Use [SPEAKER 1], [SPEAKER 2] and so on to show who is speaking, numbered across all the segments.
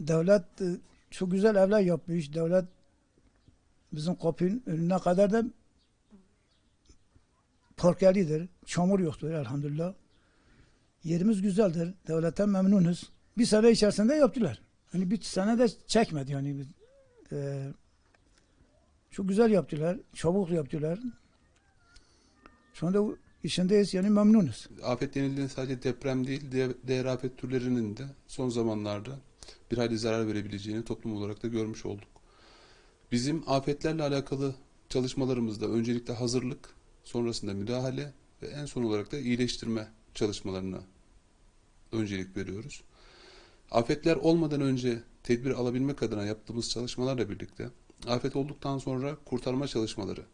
[SPEAKER 1] devlet e, çok güzel evler yapmış. Devlet bizim kapının önüne kadar da parkelidir. Çamur yoktur elhamdülillah. Yerimiz güzeldir. Devletten memnunuz. Bir sene içerisinde yaptılar. Hani bir sene de çekmedi yani. E, çok güzel yaptılar. Çabuk yaptılar. Şu anda işindeyiz yani memnunuz.
[SPEAKER 2] Afet denildiğinde sadece deprem değil, diğer afet türlerinin de son zamanlarda bir hayli zarar verebileceğini toplum olarak da görmüş olduk. Bizim afetlerle alakalı çalışmalarımızda öncelikle hazırlık, sonrasında müdahale ve en son olarak da iyileştirme çalışmalarına öncelik veriyoruz. Afetler olmadan önce tedbir alabilmek adına yaptığımız çalışmalarla birlikte afet olduktan sonra kurtarma çalışmaları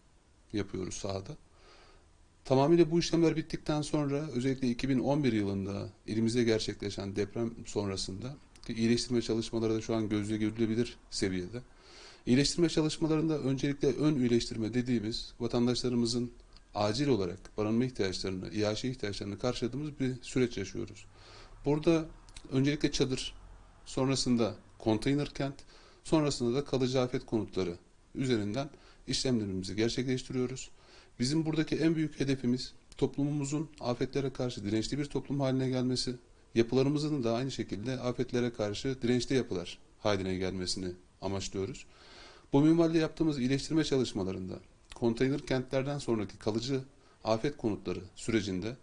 [SPEAKER 2] yapıyoruz sahada. Tamamıyla bu işlemler bittikten sonra özellikle 2011 yılında elimizde gerçekleşen deprem sonrasında ki iyileştirme çalışmaları da şu an gözle görülebilir seviyede. İyileştirme çalışmalarında öncelikle ön iyileştirme dediğimiz vatandaşlarımızın acil olarak barınma ihtiyaçlarını, iaşe ihtiyaçlarını karşıladığımız bir süreç yaşıyoruz. Burada öncelikle çadır, sonrasında konteyner kent, sonrasında da kalıcı afet konutları üzerinden işlemlerimizi gerçekleştiriyoruz. Bizim buradaki en büyük hedefimiz toplumumuzun afetlere karşı dirençli bir toplum haline gelmesi, yapılarımızın da aynı şekilde afetlere karşı dirençli yapılar haline gelmesini amaçlıyoruz. Bu minvalde yaptığımız iyileştirme çalışmalarında konteyner kentlerden sonraki kalıcı afet konutları sürecinde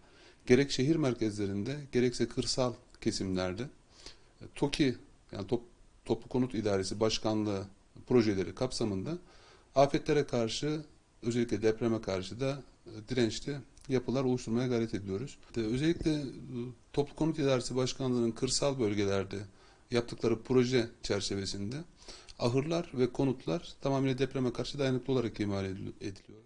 [SPEAKER 2] gerek şehir merkezlerinde gerekse kırsal kesimlerde e, TOKİ yani Top, Toplu Konut İdaresi Başkanlığı projeleri kapsamında afetlere karşı özellikle depreme karşı da e, dirençli yapılar oluşturmaya gayret ediyoruz. Özellikle e, Toplu Konut İdaresi Başkanlığı'nın kırsal bölgelerde yaptıkları proje çerçevesinde ahırlar ve konutlar tamamıyla depreme karşı dayanıklı olarak imal ediliyor.